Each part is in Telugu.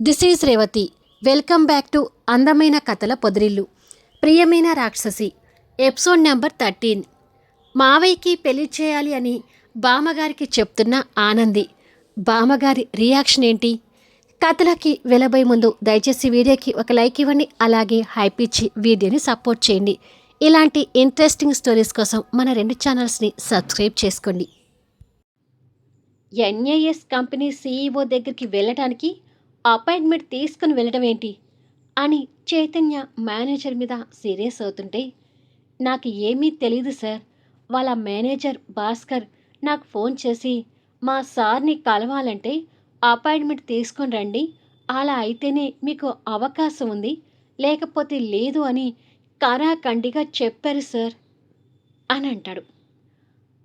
This is Revathi welcome back to అందమైన కథల పొదిరిల్లు ప్రియమైన రాక్షసి ఎపిసోడ్ నెంబర్ థర్టీన్ మావయ్యకి పెళ్ళి చేయాలి అని బామ్మగారికి చెప్తున్న ఆనంది. బామ్మగారి రియాక్షన్ ఏంటి? కథలకి వెలబోయే ముందు దయచేసి వీడియోకి ఒక లైక్ ఇవ్వండి అలాగే హైప్ ఇచ్చి వీడియోని సపోర్ట్ చేయండి. ఇలాంటి ఇంట్రెస్టింగ్ స్టోరీస్ కోసం మన రెండు ఛానల్స్ని సబ్స్క్రైబ్ చేసుకోండి. ఎన్ఏఎస్ కంపెనీ సీఈఓ దగ్గరికి వెళ్ళటానికి అపాయింట్మెంట్ తీసుకుని వెళ్ళడం ఏంటి? అని చైతన్య మేనేజర్ మీద సీరియస్ అవుతుంటే నాకు ఏమీ తెలియదు సార్. వాళ్ళ మేనేజర్ భాస్కర్ నాకు ఫోన్ చేసి మా సార్ని కలవాలంటే అపాయింట్మెంట్ తీసుకొని రండి. అలా అయితేనే మీకు అవకాశం ఉంది. లేకపోతే లేదు అని కరాఖండిగా చెప్పారు సార్ అని అంటాడు.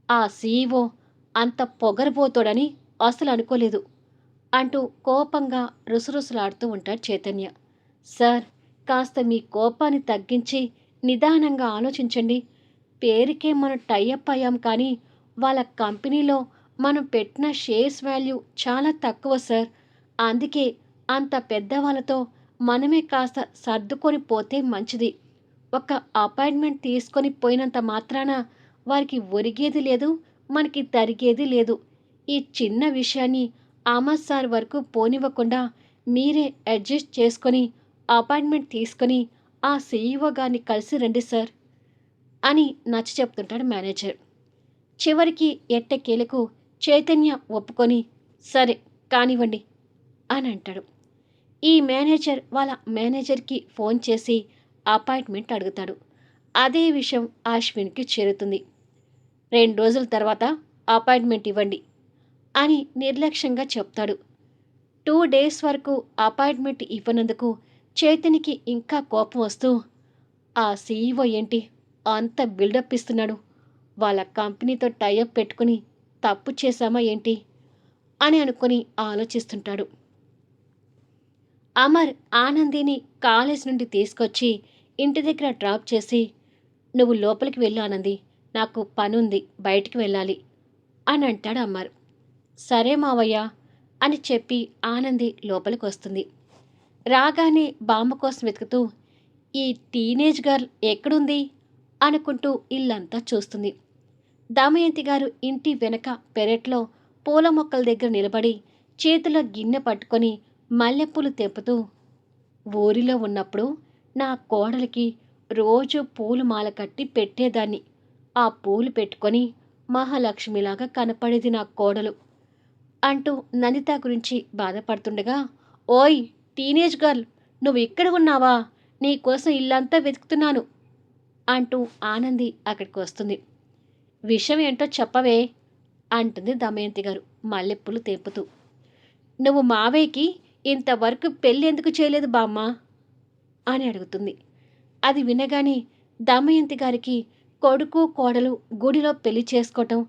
ఆ సీఈఓ అంత పొగరబోతోడని అసలు అనుకోలేదు. అంటూ కోపంగా రుసరుసలాడుతూ ఉంటాడు చైతన్య. సార్ కాస్త మీ కోపాన్ని తగ్గించి నిదానంగా ఆలోచించండి. పేరుకే మనం టైఅప్ అయ్యాం కానీ వాళ్ళ కంపెనీలో మనం పెట్టిన షేర్స్ వాల్యూ చాలా తక్కువ సార్. అందుకే అంత పెద్దవాళ్ళతో మనమే కాస్త సర్దుకొని పోతే మంచిది. ఒక అపాయింట్మెంట్ తీసుకొని పోయినంత మాత్రాన వారికి ఒరిగేది లేదు మనకి తరిగేది లేదు. ఈ చిన్న విషయాన్ని అమర్ సార్ వరకు పోనివ్వకుండా మీరే అడ్జస్ట్ చేసుకొని అపాయింట్మెంట్ తీసుకొని ఆ సీఈఓ గారిని కలిసి రండి సార్ అని నచ్చ చెప్తుంటాడు మేనేజర్. చివరికి ఎట్టకేలకు చైతన్య ఒప్పుకొని సరే కానివ్వండి అని అంటాడు. ఈ మేనేజర్ వాళ్ళ మేనేజర్కి ఫోన్ చేసి అపాయింట్మెంట్ అడుగుతాడు. అదే విషయం అశ్విన్కి చేరుతుంది. రెండు రోజుల తర్వాత అపాయింట్మెంట్ ఇవ్వండి. అని నిర్లక్ష్యంగా చెప్తాడు. టూ డేస్ వరకు అపాయింట్మెంట్ ఇవ్వనందుకు చైతన్యకి ఇంకా కోపం వస్తూ ఆ సీఈఓ ఏంటి? అంత బిల్డప్ ఇస్తున్నాడు. వాళ్ళ కంపెనీతో టైఅప్ పెట్టుకుని తప్పు చేశామా ఏంటి? అని అనుకుని ఆలోచిస్తుంటాడు. అమర్ ఆనందిని కాలేజ్ నుండి తీసుకొచ్చి ఇంటి దగ్గర డ్రాప్ చేసి నువ్వు లోపలికి వెళ్ళు ఆనంది. నాకు పనుంది. బయటికి వెళ్ళాలి. అని అంటాడు అమర్. సరే మావయ్య అని చెప్పి ఆనంది లోపలికి వస్తుంది రాగానే బామ్మ కోసం వెతుకుతూ ఈ టీనేజ్ గర్ల్ ఎక్కడుంది? అనుకుంటూ ఇల్లంతా చూస్తుంది. దమయంతి గారు ఇంటి వెనక పెరట్లో పూల మొక్కల దగ్గర నిలబడి చేతిలో గిన్నె పట్టుకొని మల్లెపూలు తెంపుతూ ఊరిలో ఉన్నప్పుడు నా కోడలికి రోజు పూలు మాల కట్టి పెట్టేదాన్ని. ఆ పూలు పెట్టుకొని మహాలక్ష్మిలాగా కనపడేది నా కోడలు. అంటూ నందిత గురించి బాధపడుతుండగా ఓయ్ టీనేజ్ గర్ల్ నువ్వు ఇక్కడ ఉన్నావా? నీ కోసం ఇల్లంతా వెతుకుతున్నాను అంటూ ఆనంది అక్కడికి వస్తుంది. విషయం ఏంటో చెప్పవే అంటుంది దమయంతి గారు మల్లెప్పులు తెంపుతూ. నువ్వు మావయ్యకి ఇంతవరకు పెళ్ళి ఎందుకు చేయలేదు బామ్మ? అని అడుగుతుంది. అది వినగానే దమయంతి గారికి కొడుకు కోడలు గుడిలో పెళ్ళి చేసుకోవటం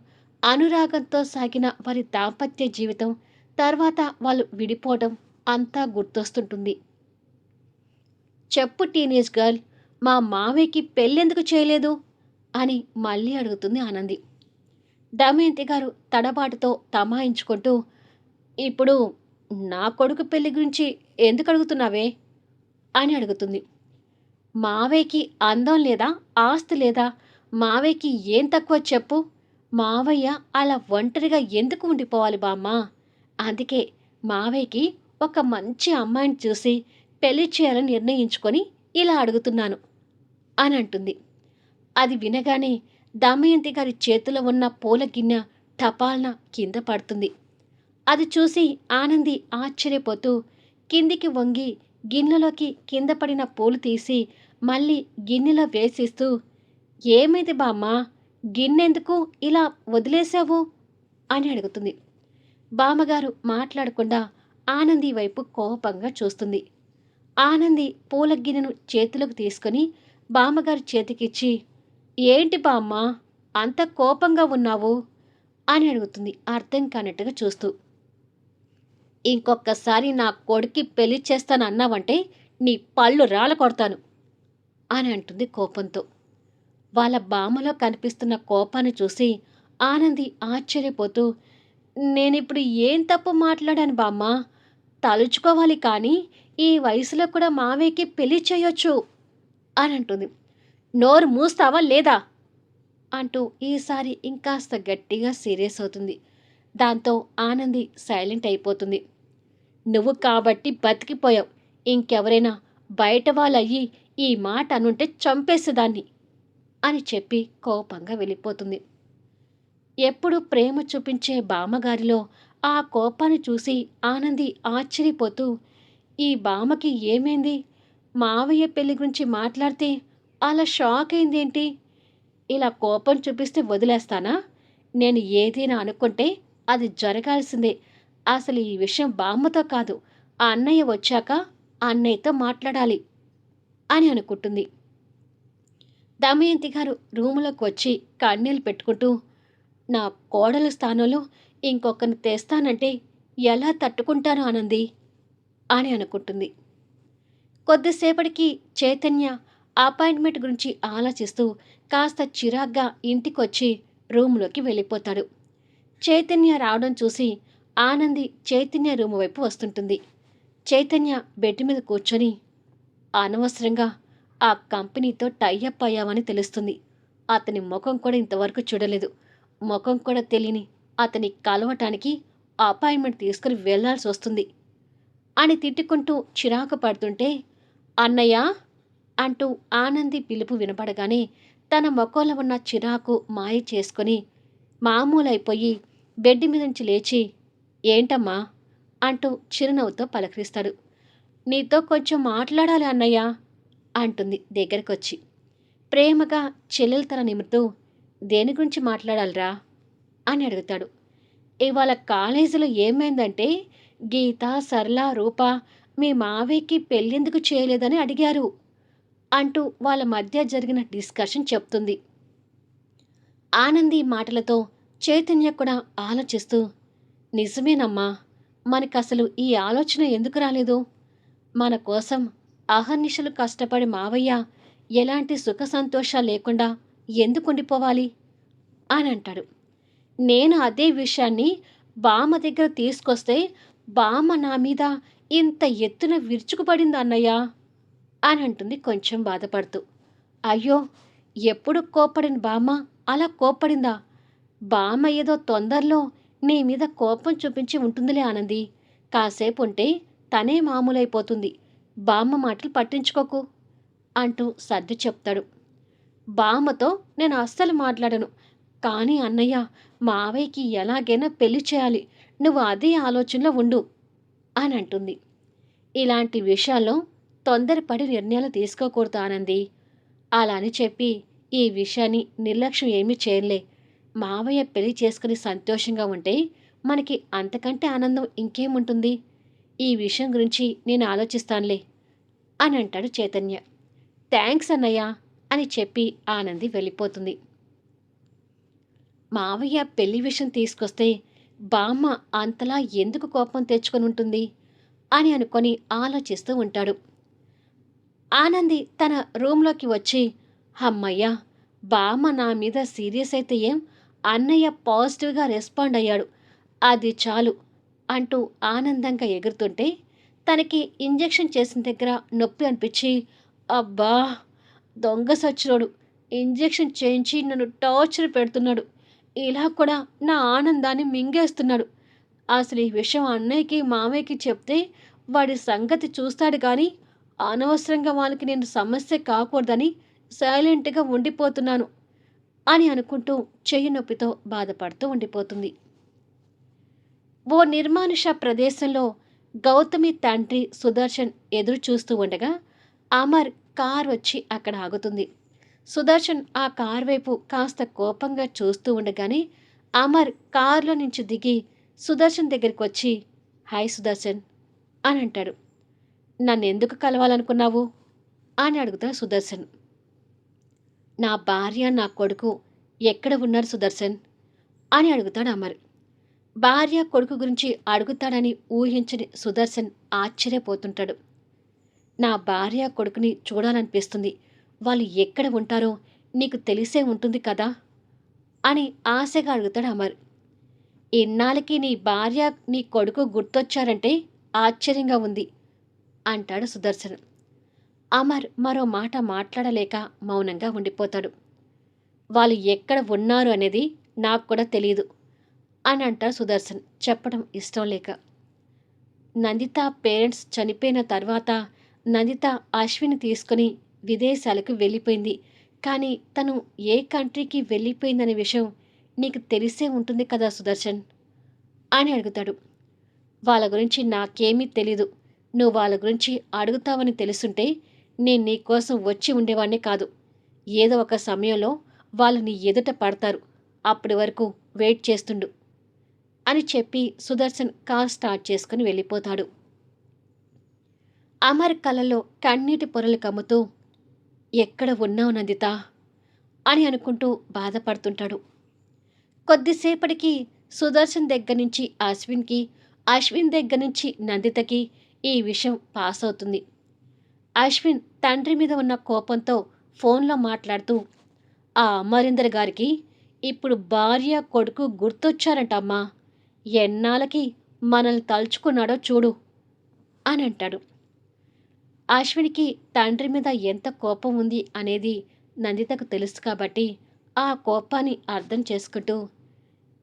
అనురాగంతో సాగిన వారి దాంపత్య జీవితం తర్వాత వాళ్ళు విడిపోవడం అంతా గుర్తొస్తుంటుంది. చెప్పు టీనేజ్ గర్ల్ మా మావయ్యకి పెళ్ళెందుకు చేయలేదు? అని మళ్ళీ అడుగుతుంది ఆనంది. దమయంతి గారు తడబాటుతో తమాయించుకుంటూ ఇప్పుడు నా కొడుకు పెళ్ళి గురించి ఎందుకు అడుగుతున్నావే? అని అడుగుతుంది. మావయ్యకి అందం లేదా ఆస్తి లేదా? మావయ్యకి ఏం తక్కువ చెప్పు? మావయ్య అలా ఒంటరిగా ఎందుకు ఉండిపోవాలి బామ్మ? అందుకే మావయ్యకి ఒక మంచి అమ్మాయిని చూసి పెళ్ళి చేయాలని నిర్ణయించుకొని ఇలా అడుగుతున్నాను అని అంటుంది. అది వినగానే దమయంతి గారి చేతిలో ఉన్న పూల గిన్నె టపాల్న కింద పడుతుంది. అది చూసి ఆనంది ఆశ్చర్యపోతూ కిందికి వంగి గిన్నెలోకి కింద పడిన పూలు తీసి మళ్ళీ గిన్నెలో వేసిస్తూ ఏమైంది బామ్మ? గిన్నెందుకు ఇలా వదిలేశావు? అని అడుగుతుంది. బామ్మగారు మాట్లాడకుండా ఆనంది వైపు కోపంగా చూస్తుంది. ఆనంది పూల గిన్నెను చేతిలోకి తీసుకొని బామ్మగారి చేతికిచ్చి ఏంటి బామ్మ అంత కోపంగా ఉన్నావు? అని అడుగుతుంది అర్థం కానట్టుగా చూస్తూ. ఇంకొకసారి నా కొడుక్కి పెళ్ళి చేస్తాను అన్నావంటే నీ పళ్ళు రాళ్ళ కొడతాను అని అంటుంది కోపంతో. వాళ్ళ బామలో కనిపిస్తున్న కోపాన్ని చూసి ఆనంది ఆశ్చర్యపోతూ నేనిప్పుడు ఏం తప్పు మాట్లాడాను బామ్మ? తలుచుకోవాలి కానీ ఈ వయసులో కూడా మావయ్యకి పెళ్ళి చేయొచ్చు అని అంటుంది. నోరు మూస్తావా లేదా? అంటూ ఈసారి ఇంకాస్త గట్టిగా సీరియస్ అవుతుంది. దాంతో ఆనంది సైలెంట్ అయిపోతుంది. నువ్వు కాబట్టి బతికిపోయావు. ఇంకెవరైనా బయట వాళ్ళయ్యి ఈ మాట అనుంటే చంపేసేదాన్ని. అని చెప్పి కోపంగా వెళ్ళిపోతుంది. ఎప్పుడు ప్రేమ చూపించే బామ్మగారిలో ఆ కోపాన్ని చూసి ఆనంది ఆశ్చర్యపోతూ ఈ బామ్మకి ఏమైంది? మావయ్య పెళ్ళి గురించి మాట్లాడితే అలా షాక్ అయిందేంటి? ఇలా కోపం చూపిస్తే వదిలేస్తానా? నేను ఏదైనా అనుకుంటే అది జరగాల్సిందే. అసలు ఈ విషయం బామ్మతో కాదు ఆ అన్నయ్య వచ్చాక ఆ అన్నయ్యతో మాట్లాడాలి అని అనుకుంటుంది. దమయంతి గారు రూములోకి వచ్చి కన్నీళ్ళు పెట్టుకుంటూ నా కోడల స్థానంలో ఇంకొకరిని తెస్తానంటే ఎలా తట్టుకుంటాను ఆనంది అని అనుకుంటుంది. కొద్దిసేపటికి చైతన్య అపాయింట్మెంట్ గురించి ఆలోచిస్తూ కాస్త చిరాగ్గా ఇంటికొచ్చి రూమ్లోకి వెళ్ళిపోతాడు. చైతన్య రావడం చూసి ఆనంది చైతన్య రూమ్ వైపు వస్తుంటుంది. చైతన్య బెడ్ మీద కూర్చొని అనవసరంగా ఆ కంపెనీతో టైఅప్ అయ్యామని తెలుస్తుంది. అతని ముఖం కూడా ఇంతవరకు చూడలేదు. ముఖం కూడా తెలియని అతని కలవటానికి అపాయింట్మెంట్ తీసుకుని వెళ్ళాల్సి వస్తుంది అని తిట్టుకుంటూ చిరాకు పడుతుంటే అన్నయ్య అంటూ ఆనంది పిలుపు వినపడగానే తన మొక్కలో ఉన్న చిరాకు మాయ చేసుకొని మామూలైపోయి బెడ్ మీద నుంచి లేచి ఏంటమ్మా అంటూ చిరునవ్వుతో పలకరిస్తాడు. నీతో కొంచెం మాట్లాడాలి అన్నయ్య అంటుంది దగ్గరకొచ్చి. ప్రేమగా చెల్లెలు తన నిమురుతూ దేని గురించి మాట్లాడాలిరా? అని అడుగుతాడు. ఇవాళ కాలేజీలో ఏమైందంటే గీత సరళ రూప మీ మావయ్యకి పెళ్ళెందుకు చేయలేదని అడిగారు అంటూ వాళ్ళ మధ్య జరిగిన డిస్కషన్ చెప్తుంది. ఆనంది మాటలతో చైతన్య కూడా ఆలోచిస్తూ నిజమేనమ్మా మనకసలు ఈ ఆలోచన ఎందుకు రాలేదు? మన కోసం అహర్నిశలు కష్టపడి మావయ్య ఎలాంటి సుఖ సంతోషాలు లేకుండా ఎందుకు ఉండిపోవాలి? అని అంటాడు నేను అదే విషయాన్ని బామ్మ దగ్గర తీసుకొస్తే బామ్మ నా మీద ఇంత ఎత్తున విరుచుకుపడింది అన్నయ్య అని అంటుంది కొంచెం బాధపడుతూ. అయ్యో ఎప్పుడు కోప్పడిన బామ్మ అలా కోప్పడిందా? బామ్మ ఏదో తొందరలో నీ మీద కోపం చూపించి ఉంటుందిలే ఆనంది. కాసేపు ఉంటే తనే మామూలైపోతుంది. బామ్మ మాటలు పట్టించుకోకు అంటూ సర్ది చెప్తాడు. బామ్మతో నేను అస్సలు మాట్లాడను. కానీ అన్నయ్య మావయ్యకి ఎలాగైనా పెళ్ళి చేయాలి. నువ్వు అదే ఆలోచనలో ఉండు అని అంటుంది. ఇలాంటి విషయాల్లో తొందరపడి నిర్ణయాలు తీసుకోకూడదు ఆనంది. అలా అని చెప్పి ఈ విషయాన్ని నిర్లక్ష్యం ఏమీ చేయలే మావయ్య పెళ్ళి చేసుకుని సంతోషంగా ఉంటే మనకి అంతకంటే ఆనందం ఇంకేముంటుంది? ఈ విషయం గురించి నేను ఆలోచిస్తానులే అని అంటాడు చైతన్య. థ్యాంక్స్ అన్నయ్య అని చెప్పి ఆనంది వెళ్ళిపోతుంది. మావయ్య పెళ్ళి విషయం తీసుకొస్తే బామ్మ అంతలా ఎందుకు కోపం తెచ్చుకొని ఉంటుంది అని అనుకొని ఆలోచిస్తూ ఉంటాడు. ఆనంది తన రూమ్లోకి వచ్చి అమ్మయ్య బామ్మ నా మీద సీరియస్ అయితే ఏం? అన్నయ్య పాజిటివ్గా రెస్పాండ్ అయ్యాడు. అది చాలు. అంటూ ఆనందంగా ఎగురుతుంటే తనకి ఇంజెక్షన్ చేసిన దగ్గర నొప్పి అనిపించి అబ్బా దొంగ సచ్చినోడు. ఇంజెక్షన్ చేయించి నన్ను టార్చర్ పెడుతున్నాడు. ఇలా కూడా నా ఆనందాన్ని మింగేస్తున్నాడు. అసలు ఈ విషయం అన్నయ్యకి మామయ్యకి చెప్తే వాడి సంగతి చూస్తాడు కానీ అనవసరంగా వాళ్ళకి నేను సమస్య కాకూడదని సైలెంట్గా ఉండిపోతున్నాను అని అనుకుంటూ చెయ్యి నొప్పితో బాధపడుతూ ఉండిపోతుంది. ఓ నిర్మానుష ప్రదేశంలో గౌతమి తండ్రి సుదర్శన్ ఎదురు చూస్తూ ఉండగా అమర్ కార్ వచ్చి అక్కడ ఆగుతుంది. సుదర్శన్ ఆ కార్ వైపు కాస్త కోపంగా చూస్తూ ఉండగానే అమర్ కారులో నుంచి దిగి సుదర్శన్ దగ్గరికి వచ్చి హాయ్ సుదర్శన్ అని అంటాడు. నన్ను ఎందుకు కలవాలనుకున్నావు? అని అడుగుతాడు సుదర్శన్. నా భార్య నా కొడుకు ఎక్కడ ఉన్నారు సుదర్శన్? అని అడుగుతాడు అమర్. భార్య కొడుకు గురించి అడుగుతాడని ఊహించని సుదర్శన్ ఆశ్చర్యపోతుంటాడు. నా భార్య కొడుకుని చూడాలనిపిస్తుంది. వాళ్ళు ఎక్కడ ఉంటారో నీకు తెలిసే ఉంటుంది కదా? అని ఆశగా అడుగుతాడు అమర్. ఇన్నాళ్ళకి నీ భార్య నీ కొడుకు గుర్తొచ్చారంటే ఆశ్చర్యంగా ఉంది అంటాడు సుదర్శన్. అమర్ మరో మాట మాట్లాడలేక మౌనంగా ఉండిపోతాడు. వాళ్ళు ఎక్కడ ఉన్నారు అనేది నాకు కూడా తెలియదు. అని అంటారు సుదర్శన్. చెప్పడం ఇష్టం లేక. నందిత పేరెంట్స్ చనిపోయిన తర్వాత నందిత అశ్విని తీసుకుని విదేశాలకు వెళ్ళిపోయింది. కానీ తను ఏ కంట్రీకి వెళ్ళిపోయిందనే విషయం నీకు తెలిసే ఉంటుంది కదా సుదర్శన్? అని అడుగుతాడు. వాళ్ళ గురించి నాకేమీ తెలీదు. నువ్వు వాళ్ళ గురించి అడుగుతావని తెలుసుంటే నేను నీ కోసం వచ్చి ఉండేవాడిని కాదు. ఏదో ఒక సమయంలో వాళ్ళు నీ ఎదుట పడతారు. అప్పటి వరకు వెయిట్ చేస్తుండు. అని చెప్పి సుదర్శన్ కార్ స్టార్ట్ చేసుకుని వెళ్ళిపోతాడు. అమర్ కలలో కన్నీటి పొరలు కమ్ముతూ ఎక్కడ ఉన్నావు నందిత అని అనుకుంటూ బాధపడుతుంటాడు. కొద్దిసేపటికి సుదర్శన్ దగ్గర నుంచి అశ్విన్కి అశ్విన్ దగ్గర నుంచి నందితకి ఈ విషయం పాస్ అవుతుంది. అశ్విన్ తండ్రి మీద ఉన్న కోపంతో ఫోన్లో మాట్లాడుతూ ఆ అమరీందర్ గారికి ఇప్పుడు భార్య కొడుకు గుర్తొచ్చారంటమ్మా. ఎన్నాళ్ళకి మనల్ని తలుచుకున్నాడో చూడు అని అంటాడు. అశ్వినికి తండ్రి మీద ఎంత కోపం ఉంది అనేది నందితకు తెలుసు కాబట్టి ఆ కోపాన్ని అర్థం చేసుకుంటూ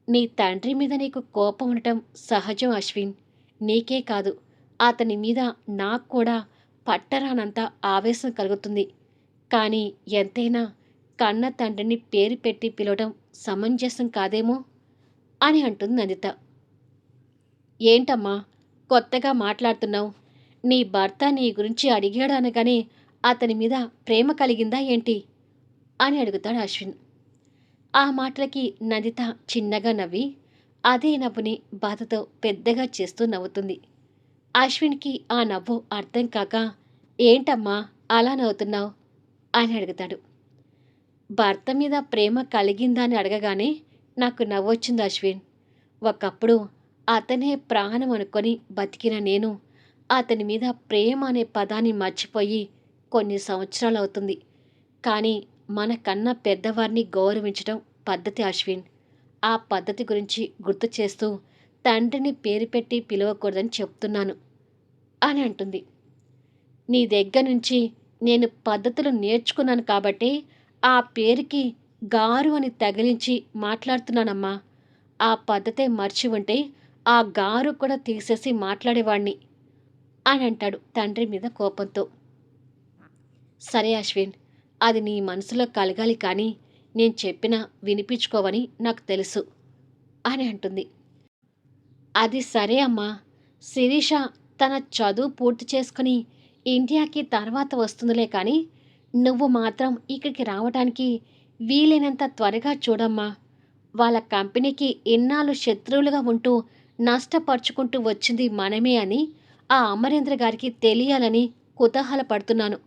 నీ తండ్రి మీద నీకు కోపం ఉండటం సహజం అశ్విన్. నీకే కాదు అతని మీద నాకు కూడా పట్టరానంత ఆవేశం కలుగుతుంది. కానీ ఎంతైనా కన్న తండ్రిని పేరు పెట్టి పిలవడం సమంజసం కాదేమో? అని అంటుంది నందిత. ఏంటమ్మా? కొత్తగా మాట్లాడుతున్నావు. నీ భర్త నీ గురించి అడిగాడు అనగానే అతని మీద ప్రేమ కలిగిందా ఏంటి? అని అడుగుతాడు అశ్విన్. ఆ మాటలకి నందిత చిన్నగా నవ్వి అదే నవ్వుని బాధతో పెద్దగా చేస్తూ నవ్వుతుంది. అశ్విన్కి ఆ నవ్వు అర్థం కాక ఏంటమ్మా అలా నవ్వుతున్నావు? అని అడుగుతాడు. భర్త మీద ప్రేమ కలిగిందా? అని అడగగానే నాకు నవ్వొచ్చింది అశ్విన్. ఒకప్పుడు అతనే ప్రాణం అనుకొని బతికిన నేను అతని మీద ప్రేమ అనే పదాన్ని మర్చిపోయి కొన్ని సంవత్సరాలు అవుతుంది. కానీ మన కన్నా పెద్దవారిని గౌరవించడం పద్ధతి అశ్విన్. ఆ పద్ధతి గురించి గుర్తు చేస్తూ తండ్రిని పేరు పెట్టి పిలవకూడదని చెప్తున్నాను అని అంటుంది. నీ దగ్గర నుంచి నేను పద్ధతులు నేర్చుకున్నాను కాబట్టి ఆ పేరుకి గారు అని తగిలించి మాట్లాడుతున్నానమ్మా. ఆ పద్ధతే మర్చి ఉంటే ఆ గారు కూడా తీసేసి మాట్లాడేవాణ్ణి అని అంటాడు తండ్రి మీద కోపంతో. సరే అశ్విన్ అది నీ మనసులో కలగాలి కానీ నేను చెప్పినా వినిపించుకోవని నాకు తెలుసు అని అంటుంది. అది సరే అమ్మా శిరీష తన చదువు పూర్తి చేసుకుని ఇండియాకి తర్వాత వస్తుందిలే కానీ నువ్వు మాత్రం ఇక్కడికి రావడానికి వీలైనంత త్వరగా చూడమ్మా. వాళ్ళ కంపెనీకి ఎన్నాళ్ళు శత్రువులుగా ఉంటూ నష్టపరుచుకుంటూ వచ్చింది మనమే అని ఆ అమరేంద్ర గారికి తెలియాలని కుతూహల పడుతున్నాను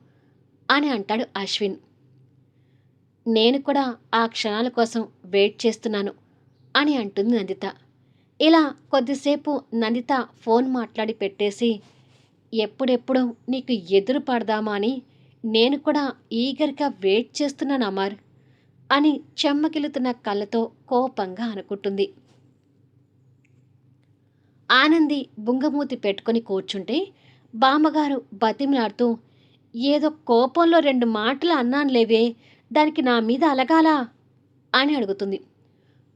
అని అంటాడు అశ్విన్. నేను కూడా ఆ క్షణాల కోసం వెయిట్ చేస్తున్నాను అని అంటుంది నందిత. ఇలా కొద్దిసేపు నందిత ఫోన్ మాట్లాడి పెట్టేసి ఎప్పుడెప్పుడు నీకు ఎదురు పడదామా అని నేను కూడా ఈగర్గా వెయిట్ చేస్తున్నాను అమర్ అని చెమ్మకిలుతున్న కళ్ళతో కోపంగా అనుకుంటుంది. ఆనంది బుంగమూతి పెట్టుకొని కూర్చుంటే బామ్మగారు బతిమిలాడుతూ ఏదో కోపంలో రెండు మాటలు అన్నాను లేవే దానికి నా మీద అలగాలా అని అడుగుతుంది.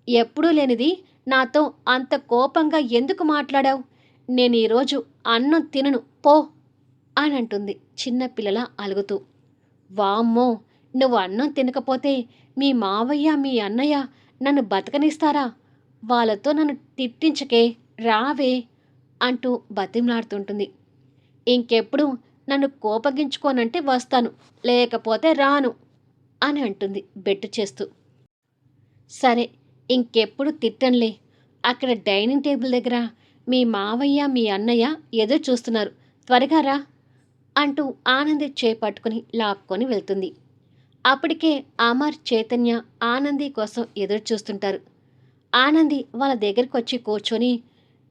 ఎప్పుడూ లేనిది నాతో అంత కోపంగా ఎందుకు మాట్లాడావు? నేను ఈరోజు అన్నం తినను పో అని అంటుంది చిన్నపిల్లల అలుగుతూ. వామ్మో! నువ్వు అన్నం తినకపోతే మీ మావయ్య మీ అన్నయ్య నన్ను బతకనిస్తారా? వాళ్ళతో నన్ను తిట్టించకే! రావే అంటూ బతిమలాడుతుంటుంది. ఇంకెప్పుడు నన్ను కోపగించుకోనంటే వస్తాను లేకపోతే రాను అని అంటుంది బెట్టు చేస్తూ. సరే ఇంకెప్పుడు తిట్టంలే అక్కడ డైనింగ్ టేబుల్ దగ్గర మీ మావయ్య మీ అన్నయ్య ఎదురు చూస్తున్నారు. త్వరగా రా అంటూ ఆనంది చేపట్టుకుని లాక్కొని వెళ్తుంది. అప్పటికే అమర్ చైతన్య ఆనంది కోసం ఎదురు చూస్తుంటారు. ఆనంది వాళ్ళ దగ్గరికి వచ్చి కూర్చొని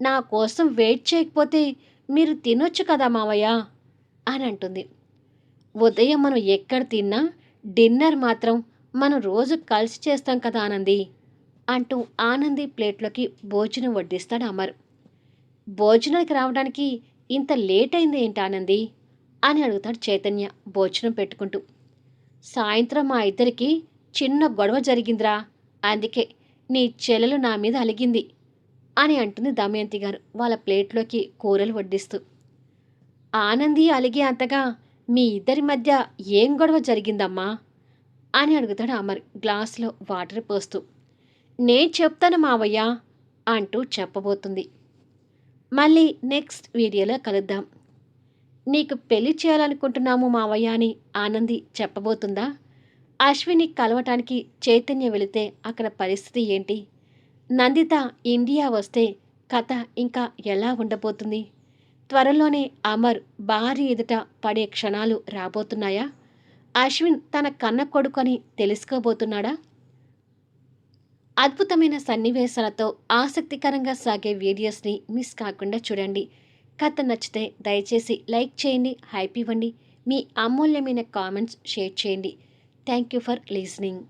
నా కోసం వెయిట్ చేయకపోతే మీరు తినొచ్చు కదా మావయ్య? అని అంటుంది ఉదయం మనం ఎక్కడ తిన్నా డిన్నర్ మాత్రం మనం రోజు కలిసి చేస్తాం కదా ఆనంది? అంటూ ఆనంది ప్లేట్లోకి భోజనం వడ్డిస్తాడు అమర్. భోజనానికి రావడానికి ఇంత లేట్ అయింది ఏంటి ఆనంది? అని అడుగుతాడు చైతన్య భోజనం పెట్టుకుంటూ. సాయంత్రం మా ఇద్దరికి చిన్న గొడవ జరిగిందిరా అందుకే నీ చెల్లెలు నా మీద అలిగింది. అని అంటుంది దమయంతి గారు వాళ్ళ ప్లేట్లోకి కూరలు వడ్డిస్తూ. ఆనంది అలిగే అంతగా మీ ఇద్దరి మధ్య ఏం గొడవ జరిగిందమ్మా? అని అడుగుతాడు అమర్ గ్లాస్లో వాటర్ పోస్తూ. నేను చెప్తాను మావయ్య అంటూ చెప్పబోతుంది. మళ్ళీ నెక్స్ట్ వీడియోలో కలుద్దాం. నీకు పెళ్ళి చేయాలనుకుంటున్నాము మావయ్య అని ఆనంది చెప్పబోతుందా? అశ్విని కలవటానికి చైతన్య వెళితే అక్కడ పరిస్థితి ఏంటి? నందిత ఇండియా వస్తే కథ ఇంకా ఎలా ఉండబోతుంది? త్వరలోనే అమర్ భారీ ఎదుట పడే క్షణాలు రాబోతున్నాయా? అశ్విన్ తన కన్న కొడుకొని తెలుసుకోబోతున్నాడా? అద్భుతమైన సన్నివేశాలతో ఆసక్తికరంగా సాగే వీడియోస్ని మిస్ కాకుండా చూడండి. కథ నచ్చితే దయచేసి లైక్ చేయండి హైప్ ఇవ్వండి. మీ అమూల్యమైన కామెంట్స్ షేర్ చేయండి. Thank you for listening